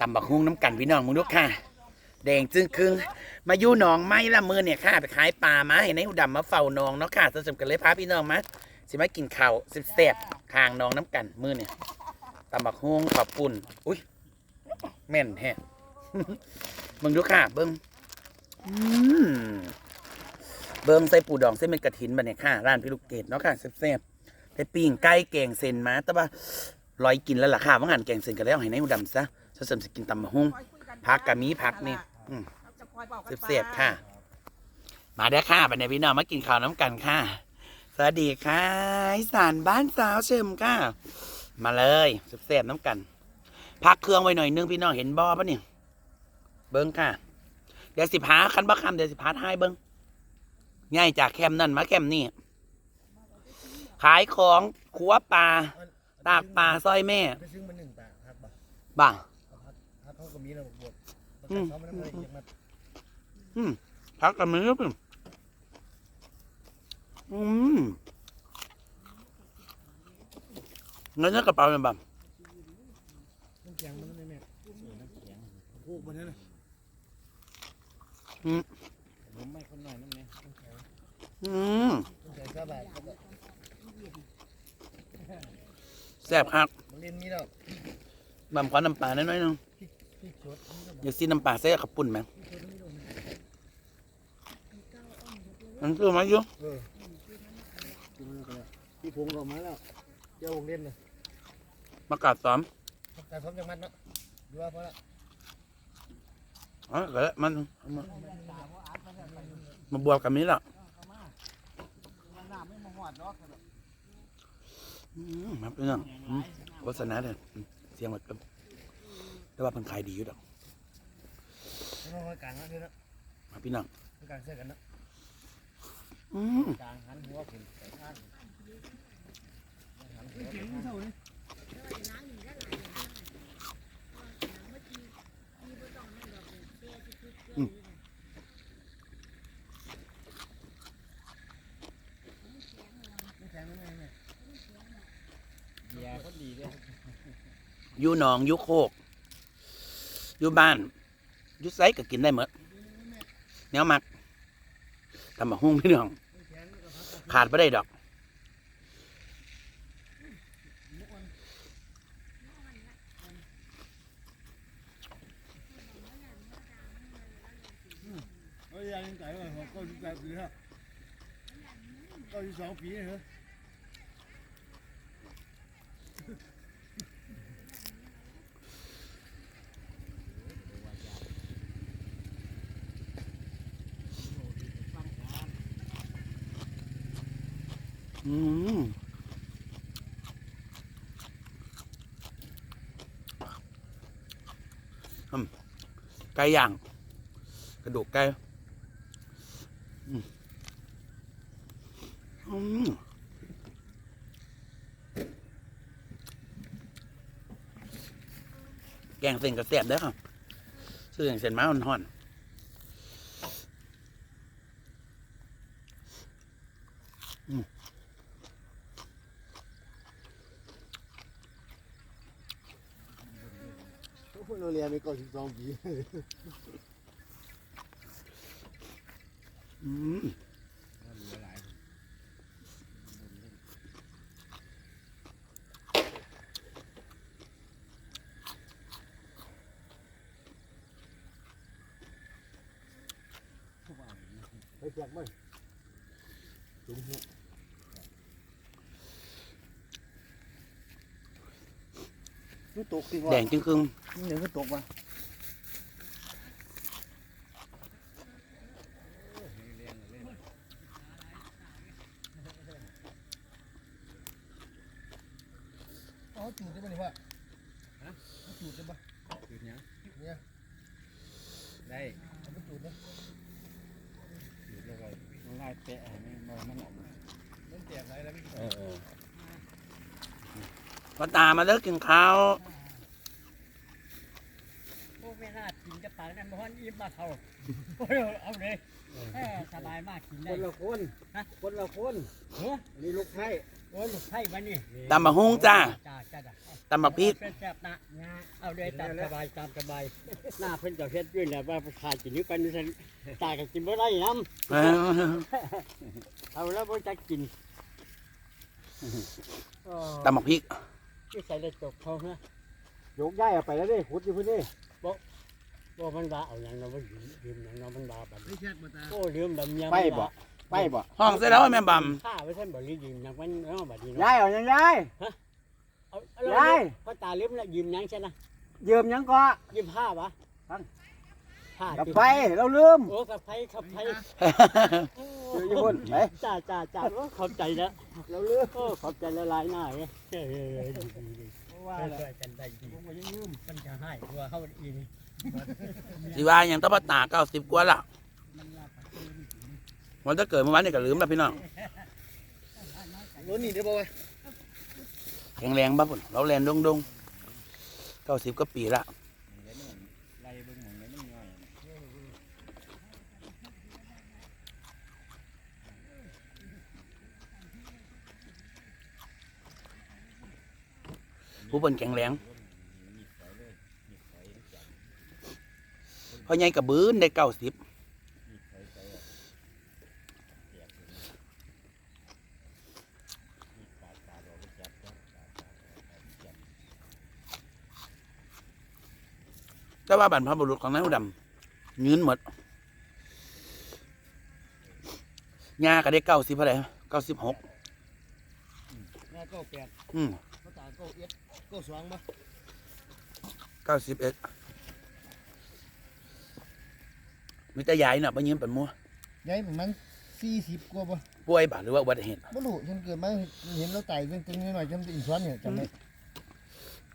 ตำบักฮุ้งน้ำกันพี่น้องมึงดูค่ะ แดงจึงครึ่งมาอยู่หนองไม้ละมือเนี่ยค่ะไปขายปลามาเห็นไอ้หูดำมาเฝ้าหนองเนาะค่ะสมกันเลยพาพี่น้องมาสิมากินข้าวสิแซ่บๆทางหนองน้ำกันมือเนี่ยตำบักฮุ้งขอบปุ่นอุ้ยแม่นแฮะมึงดูค่ะ เบิ้งมเบิ้งใส่ปูดองเส้นเป็นกระถินบัเนี่ยค่ะร้านพี่ลูกเกดเนาะค่ะแซ่บๆไปปิ้งไก่แกงเซนมาแต่ว่าลอยกินแล้วล่ะค่ะว่างานแกงเซนกันแล้วให้ในายหูดำซะ สสมสิกินตำบักฮุ้งพักกะมีพักนี่อืมเสียบๆค่ะ มาเด้อค่ะบันไดพี่น้องมากินข้าวน้ำกันค่ะ สวัสดีค่ะอีสานบ้านสาวเชิมค่ะ มาเลยเสียบๆน้ำกันพักเครื่องไว้หน่อยนึงพี่น้องเห็นบอปะเนี่ยเบิ้งค่ะ เดี๋ยวสิพาคันบักคำเดี๋ยวสิพาท้ายเบิ้งง่ายจากแคมป์นั่นมาแคมป์นี่ขายของขัวปลาตากปลาซอยแม่ไปซื้อมาห นึ่งตาครับบ่บ้าพัดพัดเขาก็มีระบบบดประอืกันมเขาไม่ได้เลยอย่างมาอืมพักกันมือเพิ่มอืมเงินในกระเป๋าเป็นแบบน้ำแข็งมันไม่แม่น้ำแข็งพูกบนนั้นเลยอืมผมไม่คนหน่อยน้ำเนี่ยน้ำแข็งอืมน้ำแข็งก็แบบก็แบบแซ่บครับมันเล่นนี้แล้วบำขอน้ำปลาน้อยๆนึงพี่ชดนี่ก็แบบ อย่าซีน้ำปลาใส่ขับปุ่นไหมมันคือมาอยู่เออกินมันก็แล้วพี่พงก็มาแล้วเจ้าวงเล่นเลยมากาดซ้อมการซ้อมจังมันเนาะดูว่าเพราะละอ๋อก็แล้วมันเอามามาบวกกับนี้ละอืมมาเป็นยังอืมโฆษณาเด้ออืมเสียงมันก็ แต่ว่ามันขายดีอยู่ดอกไม่ต้องคอยกลางนะเพื่อนนะมาพี่น้องกลางเสื้อกันนะอืมกลางหันหัวขึ้นไปข้างหันหัวไปข้างน้ำแข็งนั่นไงแม่เบียร์ก็ดีด้วยอยู่หนองอยู่โคก อยู่บ้านอยู่ไซก็กินได้หมดแนวมักทำบักหุ่งพี่น้อง ขาดไม่ได้ดอกเขายังใจว่าเขาก็ยี่สิบปีฮะก็ยี่สองปีเหรอ อืมอืมไก่ย่าง กระดูกไก่อืมอืมแกงเส้นกระเสียบเด้ครับซื้ออย่างเส้นม้าห่อนพ วกเราเรียนมีก็ยี่สิบสองปีๆอืมไปเสียกมั้ยถึงหัวนี่ตกดีกว่าแดงจึงครึ่ง นี่ก็ตกว่ะอ๋อจูดได้ป่ะนี่พ่อฮะจูดได้ป่ะจุดเนี้ยเนี่ยได้เอาไปจูดนะจุดแล้วก็ต้องไล่เตะให้มันมันมันออกมามันแตกไรแล้วพี่เออเออพอตามาเลิกกินข้าว พวกเวลากินจะ ปากนั่นมันอิ่มมาเขาเอาเลยเออสบายมากกินคได้ นละคนฮะ คนละคนเฮ้ยนี่ลูกไทยเโอ้ยลูกไผ่บ้านนี่ตำบักหุ่งจ้าจ้าจ้าจ้าตำบักพริกแซ่บๆนะเอาเลยตามสบายตามสบายหน้าเพิ่นก็เฮ็ดด้วยแหละว่าประชากินอยู่กันนี่ซั่นตายก็กินบ่ได้นํเออเอาแล้วบ่จะกินอ๋อตำบักพริกที่ใส่ได้จบเขาฮะยกย้ายเอาไปแล้วเด้ขุดอยู่พุ่นเด้บ่มันว่าเอาหยังเนาะบ่ยืมยืมหยังเนาะมันว่าบัดไม่นี้แค่มาตาโอ้ลืมดำเมียไปบ่ไปบ่ห้องเสร็จแล้วแม่บข้าไว้ท่านบ่ลืมยืมหยังมันเนาะบัดนี้ย้าเนาะยเอายังย้ายเอาเอายายพ่อตาลืมแล้วยืมหยังใช่นะยืมยังก็ยืมผ้าปะฟังผ้ากับติไปเราลืมโอ้กับไผกับไผำอยู่ญี่ปุ่นไปจ้าจ้าจ้าโอ้ขอบใจแล้วเราลืมโอ้ขอบใจละลายหน้าเอ้ยเฮ้ยเฮ้ยเฮ้ยดีดีดีว่าช่วยกันได้ดีผมก็ยังลืมมันจะให้ตัวเฮาอีนี่ สิว่าอย่างตะปะตาเก้าสิบกว่าละวันถ้าเกิดเมื่อวานนี่ก็ลืมแล้วพี่น้องรถนี่ได้ป่าวะแข็งแรงบ้าปุ่นเราแลนดงดงเก้าสิบก็ปีละผู้เป็นแข็งแรง พอใหญ่กับบื้นได้เก้าสิบแต่ว่าบรรพบุรุษของนายอุดำยืนหมดยาก็ได้เก้าสิบเท่าไหร่เก้าสิบหกหน้าเก้าแปดอืมมาตาเก้าเอ็ดเก้าสองป่ะเก้าสิบเอ็ด มีแต่ยายน่ะไปยืนเป็นมัวยายประมาณสี่สิบกว่าป่ะป่วยบาดหรือว่าอุบัติเหตุไม่รู้ฉันเกิดมาเห็นเราตายตั้งแต่น้อยๆจำติดซ้อนเนี่ยจำได้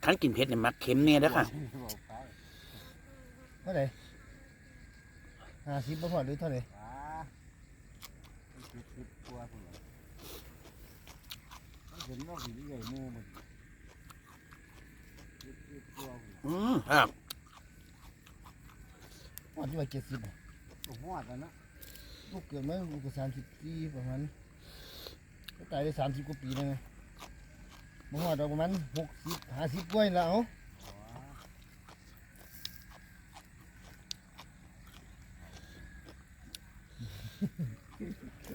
คันกินเผ็ดเนี่ยมักเค็มเนี่ยเด้อค่ะเท่าไหร่ห้าสิบบ่พอหรือเท่าไหร่ป้าคิดคิดกลัวพุ่นเหรอมันเห็นว่าหินใหญ่หมู่มันคิดคิดกลัวพุ่นเหรออืมครับพอที่ว่าเจ็ดสิบ ก็ฮอดแล้วนะลูกเกิดมาลูกก็สามสิบปีประมาณก็ตายได้สามสิบกว่าปีแล้วไงบ่ฮอดดอกประมาณหกสิบห้าสิบกว่านี่แล้ว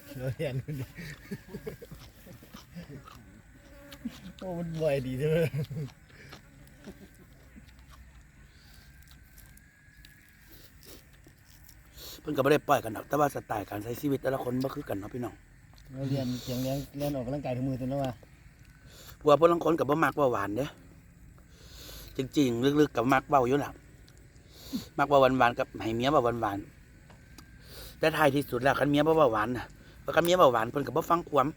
เชื่อเห็นโอ้มันบ่อยดีเลยเพิ่นก็บ่ได้ปล่อยกันดอกแต่ว่าสไตล์การใช้ชีวิตแต่ละคนบ่คือกันเนาะพี่น้องเราเรียนเสียงแรงเรียนออกกำลังกายทุกมือตัวนั้นว่าเพราะว่าพวกลางคนก็บ่มักเว้าหวานเด้จริง ๆ ลึกๆก็มักเว้าอยู่ล่ะมักเว้าหวานๆกับให้เมียเว้าหวานๆแต่ท้ายที่สุดแล้วคันเมียบ่เว้าหวานน่ะเพราะคันเมียเว้าหวานเพิ่นก็บ่ฟังความ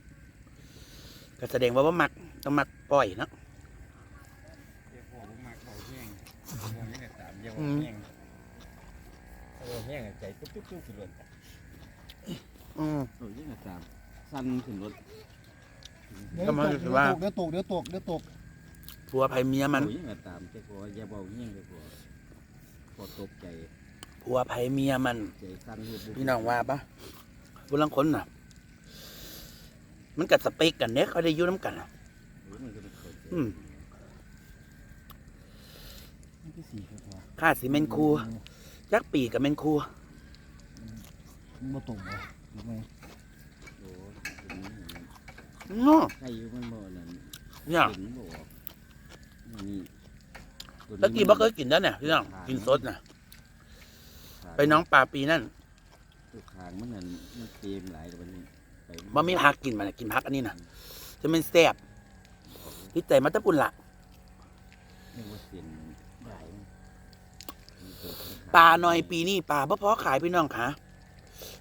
ก็แสดงว่าบ่มักต้องมักปล่อยเนาะเจ้าพ่อผมมาเขา แห้งบ่มีแต่ตามเจ้าพ่อแห้งโอ้แห้งใจตุ๊บตุ๊บตุ๊บขึ้นรถอืม โอ้ยแต่ตามสั่นขึ้นรถเดี๋ยวก็ตมันกก็คืเดี๋อยวว่าตกเดี๋ยวตกเดี๋ยวตกเดี๋ยวตกผัวภัยเมียมันโอ้ยแต่ตามเจ้าพ่ออย่าเบาแห้งเจ้าพ่อพอตกใจผัวภัยเมียมัน ใจสั่นรูปบุบพี่น้องว่าปะพวกลางคนน่ะ มันกับสเปกกันเนี่ยเขาได้อยู่น้ำกันน่ะ โอ้ยมันก็ไม่เข้าใจอืม นี่คือสี่ครับว่าค่าซีเมนต์คู จักปีกับเมนคูมันบ่ตกบ่หรือไม่โอ้ยเป็นอย่างนั้นเนาะใครอยู่มันบ่นั่นเนี่ยเห็นบ่ออกนี่ตัวนี้ตะกี้บ่เคยกินแล้วเนี่ยพี่น้องกินสดน่ะไปน้องปลาปีนั่นตัวขางมันนั่นมันเต็มหลายแต่วันนี้ไปบ่มีผักกินมันน่ะกินผักอันนี้น่ะจะเป็นแซ่บที่ใจมัตตะปุ่นละเรียกว่าเสียนใหญ่ ปลาหน่อยปีนี้ปลาบ่พอขายพี่น้องค่ะ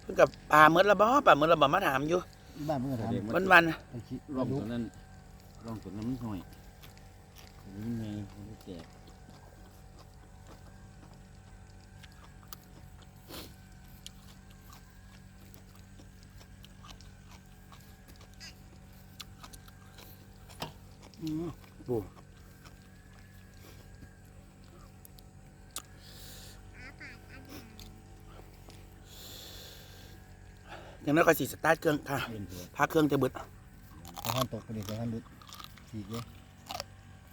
เพิ่นกับปลาเมื่อละบ่ปลาเมื่อละบ่มาถามอยู่ที่บ้านเพิ่งแสถามดงว่าวันวันไปคิดร่องดูตัวนั้นร่องตัวนั้นมันห่อยนี่ไงมันแตกๆอืมโอ้ ยังน้อยก็สิสตาร์ทเครื่องค่ะเล่นเถอะพักเครื่องจะเบิดไปะพานตกไปดิสะพานดุดฉีกเลย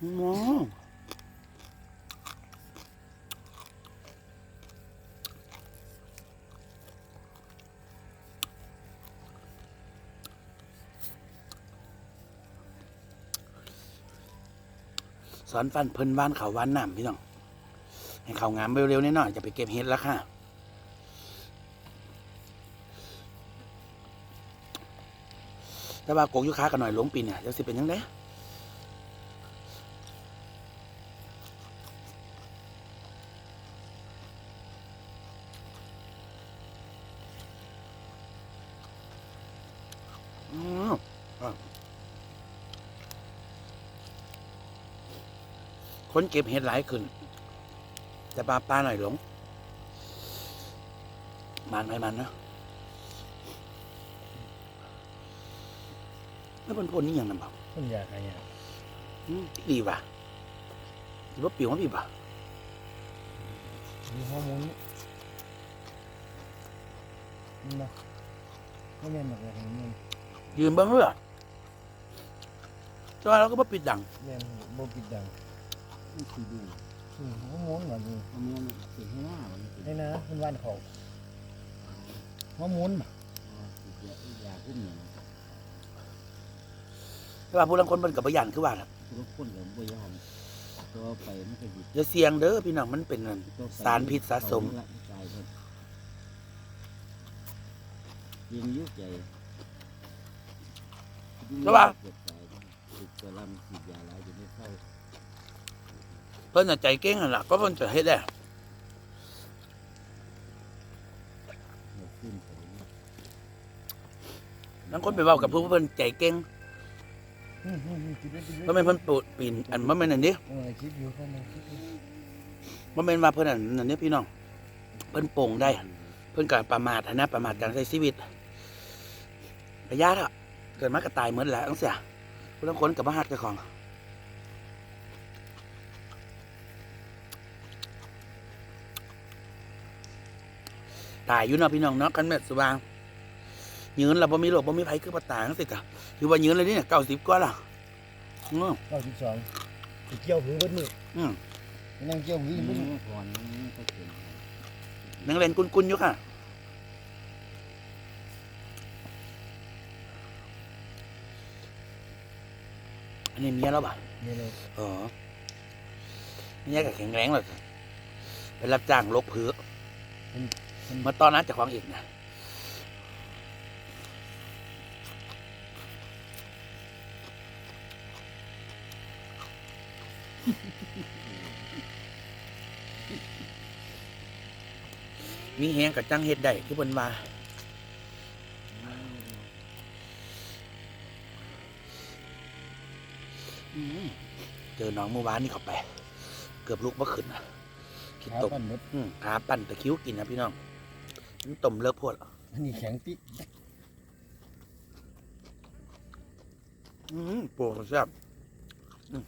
อืมสอนฟันเพิ่นว่านเขาว่านน้ำพี่น้องให้เขางามเร็วๆนิดหน่อยจะไปเก็บเห็ดแล้วค่ะ แต่ว่าโกกยุค้ากันหน่อยหลงปีเนี่ยจะสิเป็นยังไงคนเก็บเห็ดหลายขึ้น แต่ปลาปลาหน่อยหลง มันไหมมันนะ แล้วมันพ่นนี่ยังนั่นเปล่าต้นยาขายยาอืมดีว่ะหรือว่าปิวมันปีว่ะมีฮอร์โมนนี่นะก็แม่นหนักเลยมันยืนเบิ้งเรือแต่ว่าเราก็บ่ปิดดังแม่นบ่ปิดดังมันคือดูอืมฮอร์โมนเหมือนนี่เอาเมียมันเป็นให้หน้ามันเป็นนี่นะมันวันเขาฮอร์โมนยาพุ่มเนี่ย แต่ว่าผู้ลังคนมันกับประหยันคือว่าล่ะทุกคนก็บ่ยอมตัวไปมันก็หยุดอย่าเสี่ยงเด้อพี่น้องมันเป็นนั่นสารพิษสะสมกายครับยิงยุกใหญ่แล้วว่าเจ็บใจติดกระลำฉีดยาหลายจะไม่เข้าเพิ่นน่ะใจเก่งนั่นล่ะก็เพิ่นจะเฮ็ดได้หัวขึ้นไปเนี่ยบางคนไปเว้ากับผู้เพิ่นใจเก่งอืมอืมอืม คิดไว้คิดไว้บ่แม่นเพิ่นปูดปีนอันบ่แม่นอันนี้เออคิดอยู่ก็มันคิดอยู่บ่แม่นว่าเพิ่นอันนั้นนี่พี่น้อง เพิ่นโป่งได้ เพิ่นก็ประมาทหั้นนะประมาทการใช้ชีวิตระยะเถอะเกิดมาก็ตายเหมือนแหละจังซี่ผู้ลังคนก็บ่ฮักเจ้าของ ตายอยู่เนาะพี่น้องเนาะกันแม่นสว่าง ยืนแล้วบ่มีโรคบ่มีภัยคือบ่ตายจังซี่จ้ะคือว่ายืนเลยนี่เนี่ย90กว่าแล้วอือเก้าสิบสองไปเกี่ยวหือเบิดมืออือไปนั่งเกี่ยวหืออืเบิดมมือก่อนมันก็เขียนนังเล่นกุนๆอยู่ค่ะอันนี้เมียเราบ่ะนี่เลยอ๋อเมียก็แข็งแรงเลยไปรับจ้างลกผือเมื่อตอนนั้นเจะของอีกนะ มีแหงกับจังเฮ็ดได้ที่เพิ่นว่าอืมเจอน้องเมื่อวานนี่เข้าไป เกือบลุกเมื่อคืนนะคิดขาตกปั้นเบิดอืมขาปั่นตะคริ้วกินนะพี่น้องมันต้มเลิกโพดอันนี้แข็งปิ๊กอืมโปรแซ่บอืม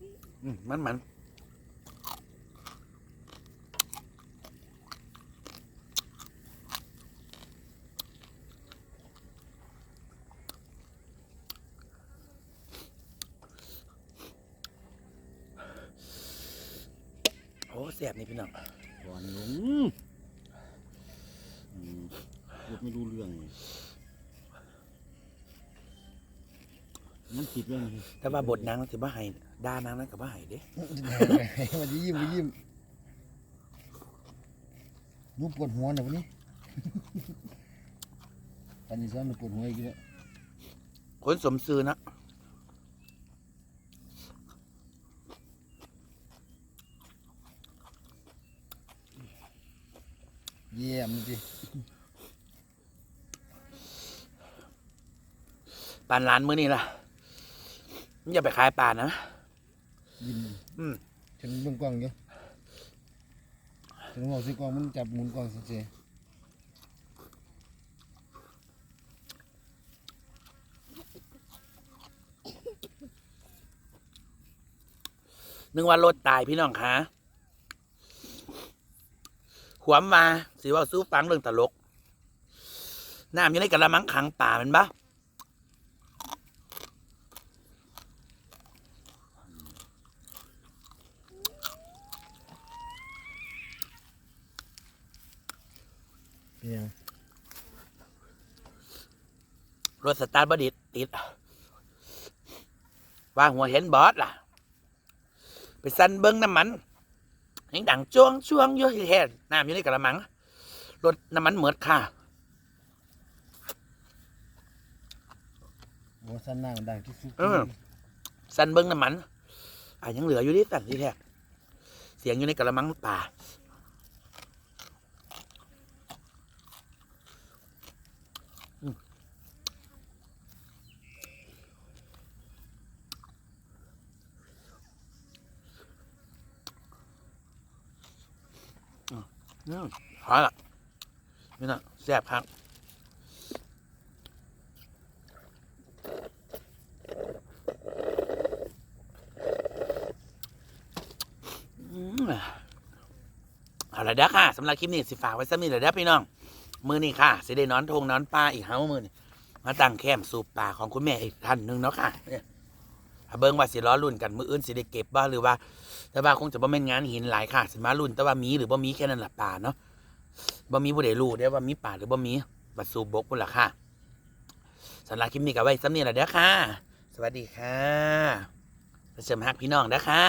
อื มันมันโอ้แซ่บนี่พี่น้อง ก่อนหลงอืมพูดไม่รู้เรื่องเลย มันผิดเรื่องนี้แต่ว่าบทนางนั้นถือว่าให้ด่านางนั้นกับว่าให้เด้มันจะยิ้มมันยิ้มนูปวดหัวนะวันนี้ปันนี้ซ้อนปวดหัวอีกแล้วคนสมซื้อนะเยี่ยมจริงปานร้านมื้อนี้ล่ะมึง อย่าไปขายปานนะ ยิ้มอืมฉันเบิ่งกล้องอยู่ฉันบอกสิกล้องมันจับหมุนกล้องเฉยนึกว่ารถตายพี่น้องคะหวมมาสิเว่าสู้ฟังเรื่องตลก น้ำอยู่ในกระมังขังป่าแมันปะ เนี่ย รถสตาร์ทบอดิดติดว่าหัวเห็นบอสล่ะ ไปสั่นเบิ้งน้ำมันยังดังจ้วงช่วงอยู่ที่แท้น้ำอยู่ในกระมัง รถน้ำมันเหมือดค่ะโมสันนั่งดังที่สุดเออสั่นเบิ้งน้ำมันอะยังเหลืออยู่ที่สั่นที่แท้เสียงอยู่ในกระมังป่า อืมพอละนี่นะแซ่บครับอืมเอาละเด้อค่ะสำหรับคลิปนี้สิฝากไว้สักนิดเลยเด้อพี่น้อง มือนี่ค่ะสิได้นอนทงนอนปลาอีกเฮ้ามือนี่มาตั้งแคมสูบปลาของคุณแม่อีกท่านหนึ่งเนาะค่ะ เบิ้งว่าสิล้อรุ่นกันมืออื่นสิได้เก็บบ้าหรือว่า แต่ว่าคงจะบ่แม่นงานหินหลายค่ะสิมารุ่น แต่ว่ามีหรือบ่มีแค่นั้นละป่าเนาะบ่มีผู้ใดรู้ได้ว่ามีป่าหรือบ่มีบัดสูบบกพุ่นล่ะค่ะสำหรับคลิปนี้ก็ไว้สำนี้ละเด้อค่ะ สวัสดีค่ะเสริมฮักพี่น้องเด้อค่ะ